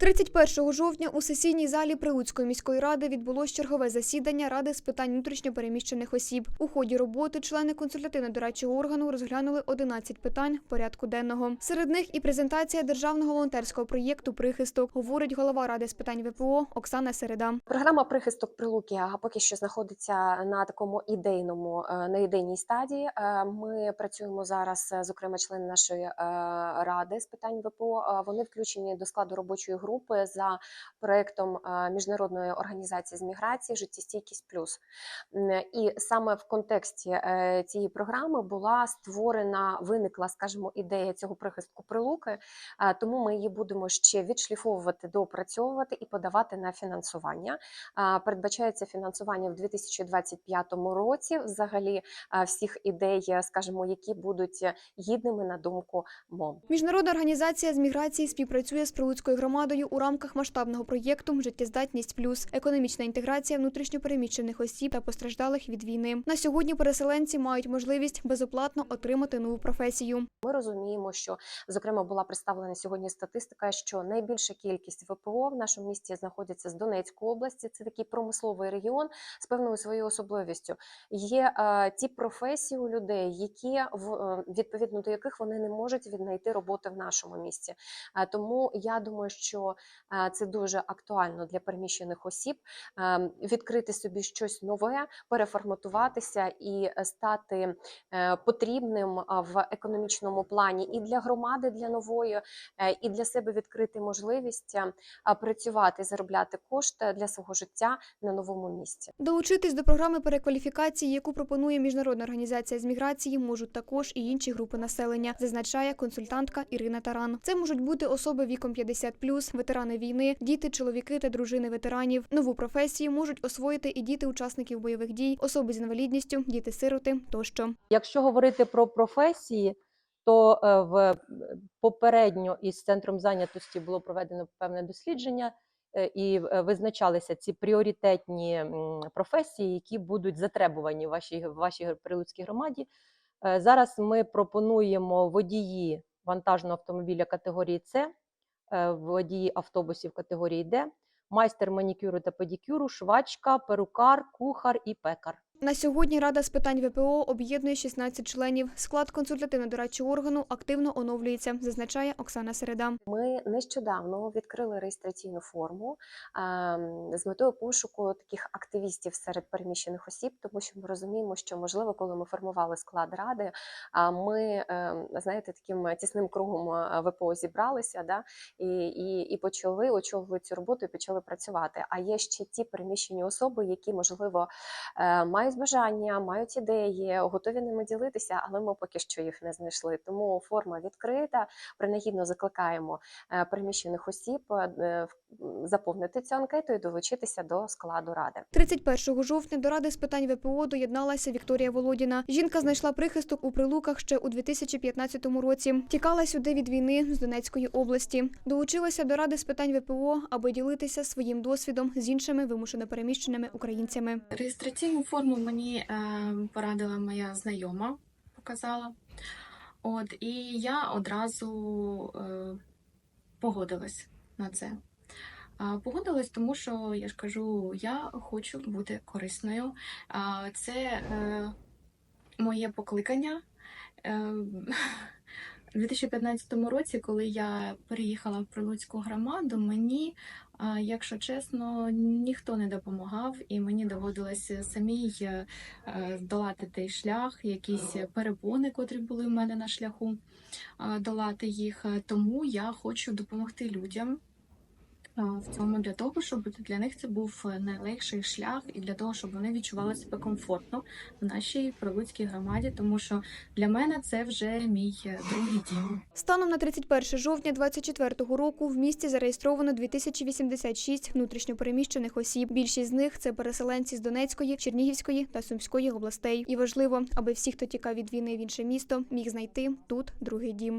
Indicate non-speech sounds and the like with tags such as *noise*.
31 жовтня у сесійній залі Прилуцької міської ради відбулось чергове засідання Ради з питань внутрішньопереміщених осіб. У ході роботи члени консультативно-дорадчого органу розглянули 11 питань порядку денного. Серед них і презентація державного волонтерського проєкту Прихисток, говорить голова Ради з питань ВПО Оксана Середа. Програма прихисток Прилуки а поки що знаходиться на такому ідейному е, на ідейній стадії. Е, Ми працюємо зараз, е, зокрема, члени нашої ради з питань ВПО. Вони включені до складу робочої групи за проектом міжнародної організації з міграції Життєстійкість плюс. І саме в контексті е, цієї програми була створена, виникла, скажімо, ідея цього прихистку Прилуки. Тому ми її будемо ще відшліфовувати, доопрацьовувати і подавати на фінансування. Передбачається фінансування в 2025 році. Взагалі всіх ідей, скажімо, які будуть гідними на думку МОМ. Міжнародна організація з міграції співпрацює з Прилуцькою громадою у рамках масштабного проєкту Життєздатність плюс економічна інтеграція внутрішньопереміщених осіб та постраждалих від війни. На сьогодні переселенці мають можливість безоплатно отримати нову професію. Ми розуміємо, що зокрема була представлена сьогодні статистика, що найбільша кількість ВПО в нашому місті знаходиться з Донецької області. Це такий промисловий регіон з певною своєю особливістю. Є е, ті професії у людей, які в е, відповідно до яких вони не можуть віднайти роботи в нашому місті. Е, тому я думаю, що е, це дуже актуально для переміщених осіб е, відкрити собі щось нове, переформатуватися і е, стати е, потрібним в економічному плані і для громади, для нової, і для себе відкрити можливість працювати, заробляти кошти для свого життя на новому місці. Долучитись до програми перекваліфікації, яку пропонує міжнародна організація з міграції, можуть також і інші групи населення, зазначає консультантка Ірина Таран. Це можуть бути особи віком 50+, ветерани війни, діти, чоловіки та дружини ветеранів. Нову професію можуть освоїти і діти учасників бойових дій, особи з інвалідністю, діти-сироти тощо. Якщо говорити про професії, то е, в попередньо із центром зайнятості було проведено певне дослідження, е, і е, визначалися ці пріоритетні професії, які будуть затребувані в вашій, в вашій прилуцькій громаді. Зараз ми пропонуємо водії вантажного автомобіля категорії С, водії автобусів категорії Д, майстер манікюру та педикюру, швачка, перукар, кухар і пекар. На сьогодні Рада з питань ВПО об'єднує 16 членів. Склад консультативно-дорадчого органу активно оновлюється, зазначає Оксана Середа. Ми нещодавно відкрили реєстраційну форму з метою пошуку таких активістів серед переміщених осіб, тому що ми розуміємо, що можливо, коли ми формували склад ради, а ми ем, знаєте, таким тісним кругом е, ВПО зібралися, да і, і, і почали очолили цю роботу і почали працювати. А є ще ті переміщені особи, які можливо е, мають бажання, мають ідеї, готові ними ділитися, але ми поки що їх не знайшли. Тому форма відкрита. Принагідно закликаємо е, переміщених осіб е, в- заповнити цю анкету і долучитися до складу ради. 31 жовтня до Ради з питань ВПО доєдналася Вікторія Володіна. Жінка знайшла прихисток у Прилуках ще у 2015 році. Тікала сюди від війни з Донецької області. Долучилася до Ради з питань ВПО, аби ділитися своїм досвідом з іншими вимушено переміщеними українцями. Реєстраційну форму мені е, порадила моя знайома, показала. От, і я одразу е, погодилась на це. Погодилась, тому що я ж кажу, я хочу бути корисною. Це е, моє покликання. Е, *laughs* У 2015 році, коли я переїхала в Прилуцьку громаду, мені Якщо чесно, ніхто не допомагав, і мені доводилося самій е, е, долати той шлях, якісь перепони, котрі були в мене на шляху, долати їх. Тому я хочу допомогти людям в цьому для того, щоб для них це був е, найлегший шлях, і для того, щоб вони відчували себе комфортно в нашій прилуцькій громаді, тому що для мене це вже мій е, другий дім. Станом на 31 жовтня 2024 року в місті зареєстровано 2086 внутрішньопереміщених осіб. Більшість з них це переселенці з Донецької, Чернігівської та Сумської областей. І важливо, аби всі, хто тікав від війни в інше місто, міг знайти тут другий дім.